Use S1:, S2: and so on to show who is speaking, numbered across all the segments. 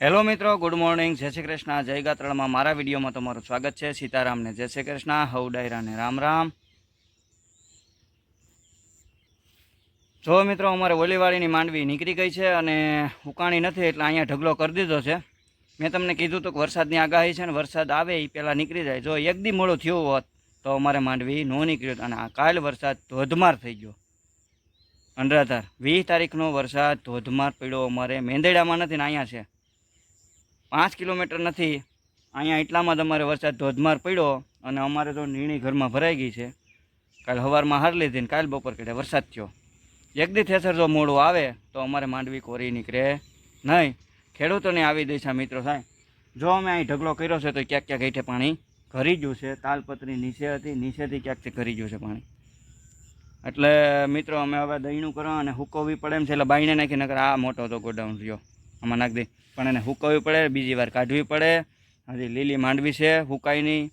S1: Hello મિત્રો, good morning. જય શ્રી કૃષ્ણ. જય ગાત્રળમાં મારા વિડીયોમાં તમારું સ્વાગત છે. સીતારામને જય શ્રી કૃષ્ણ. હવ ડાયરાને રામ રામ. જો મિત્રો, અમારે ઓલીવાળીની માંડવી નીકળી ગઈ છે અને ઉકાણી નથી, એટલે અહીંયા ઢગલો કરી દીધો છે. મેં તમને કીધું હતું કે વરસાદની આગાહી છે ને વરસાદ આવે એ પહેલાં નીકળી જાય. જો એક દી થયો થયું હોત તો અમારે માંડવી ન નીકળ્યો અને આ કાલ વરસાદ ધોધમાર થઈ ગયો. અંડરાધાર વીસ તારીખનો વરસાદ ધોધમાર પડ્યો. અમારે મેંદેડામાં નથી ને અહીંયા છે. પાંચ કિલોમીટર નથી. અહીંયા એટલામાં જ અમારે વરસાદ ધોધમાર પડ્યો અને અમારે તો નીણી ઘરમાં ભરાઈ ગઈ છે. કાલ સવારમાં હાર લીધી ને કાલ બપોર કેટે વરસાદ થયો. એકદી થેસર જો મોડું આવે તો અમારે માંડવી કોરી નીકળે નહીં. ખેડૂતોને આવી દઈશા મિત્રો સાહેબ. જો અમે અહીં ઢગલો કર્યો છે તો ક્યાંક ક્યાંક હેઠે પાણી ઘરી ગયું છે. તાલપત્રી નીચે હતી નીચેથી ક્યાંકથી ઘરી ગયું છે પાણી. એટલે મિત્રો અમે હવે દહીણું કરવા અને હુકવવી પડે એમ છે. એટલે બાઈને નાખી, નકર આ મોટો તો ગોડાઉન રહ્યો. આમાં નાખી દઈ પણ એને હુકાવવી પડે, બીજી વાર કાઢવી પડે. હજી લીલી માંડવી છે હુકાઈ નહીં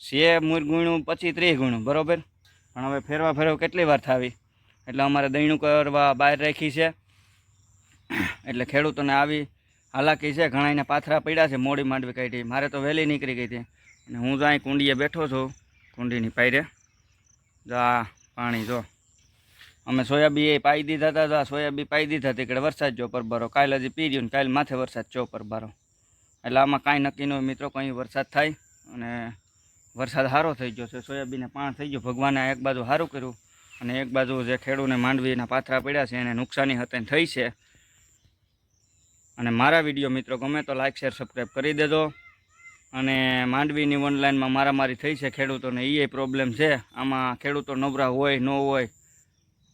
S1: છે ગુણું પછી ત્રીસ ગુણું બરોબર? પણ હવે ફેરવા ફેરવા કેટલી વાર થાવી? એટલે અમારે દહીંનું કરવા બહાર રાખી છે. એટલે ખેડૂતોને આવી હાલાકી છે, ઘણા એને પાથરા પડ્યા છે, મોડી માંડવી કાઢી. મારે તો વહેલી નીકળી ગઈ હતી. અને હું તો અહીં કુંડીએ બેઠો છું, કુંડીની પાયરે. જો આ પાણી જો. અમે સોયાબી એ પાઈ દીધા હતા તો આ સોયાબી પાઈ દીધા હતી. કે વરસાદ જો ભરો કાલ હજી પી રહ્યું કાલ માથે વરસાદ ચો ભરો એટલે આમાં કાંઈ નક્કી ન હોય મિત્રો, કંઈ વરસાદ થાય અને વરસાદ સારો થઈ ગયો છે. સોયાબીને પાણ થઈ ગયો. ભગવાને એક બાજુ સારું કર્યું અને એક બાજુ જે ખેડૂને માંડવીના પાથરા પડ્યા છે એને નુકસાની હતી થઈ છે. અને મારા વીડિયો મિત્રો ગમે તો લાઇક શેર સબસ્ક્રાઈબ કરી દેજો. અને માંડવીની ઓનલાઈનમાં મારામારી થઈ છે ખેડૂતોને. એ પ્રોબ્લેમ છે. આમાં ખેડૂતો નબળા હોય, ન હોય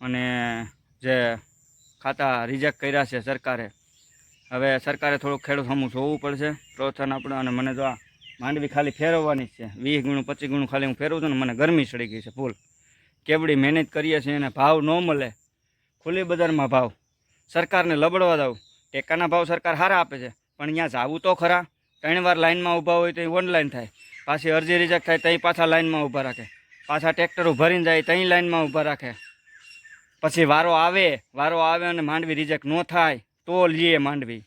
S1: અને જે ખાતા રિજેક્ટ કર્યા છે સરકારે, હવે સરકારે થોડુંક ખેડૂત હમું જોવું પડશે. પ્રોત્સાહન આપણે અને મને જો આ માંડવી ખાલી ફેરવવાની છે. વીસ ગુણું, પચીસ ગુણું ખાલી હું ફેરવું છું ને મને ગરમી ચડી ગઈ છે ફૂલ. કેવડી મહેનત કરીએ છીએ એને ભાવ ન મળે. ખુલ્લી બજારમાં ભાવ. સરકારને લબડવા દઉં. ટેકાના ભાવ સરકાર સારા આપે છે. પણ અહીંયા જાવું તો ખરા. ત્રણ વાર લાઇનમાં ઊભા હોય તો ઓનલાઈન થાય. પાછી અરજી રિજેક્ટ થાય ત્યાં પાછા લાઇનમાં ઊભા રાખે. પાછા ટ્રેક્ટરો ભરીને જાય ત્યાં લાઇનમાં ઊભા રાખે. પછી વારો આવે વારો આવે અને માંડવી રિજેક્ટ ન થાય, તો લઈએ માંડવી.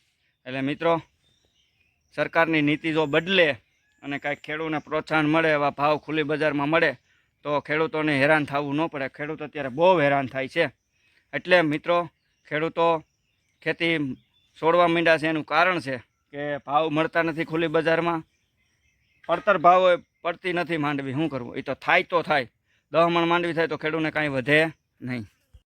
S1: એટલે મિત્રો, સરકારની નીતિ જો બદલે અને કાંઈક ખેડૂતને પ્રોત્સાહન મળે, એવા ભાવ ખુલ્લી બજારમાં મળે, તો ખેડૂતોને હેરાન થવું ન પડે. ખેડૂત અત્યારે બહુ હેરાન થાય છે. એટલે મિત્રો, ખેડૂતો ખેતી છોડવા માંડ્યા છે એનું કારણ છે કે ભાવ મળતા નથી ખુલ્લી બજારમાં. પડતર ભાવ પડતી નથી માંડવી. શું કરવું? એ તો થાય તો થાય. દહ મણ માંડવી થાય તો ખેડૂતને કાંઈ વધે નહીં.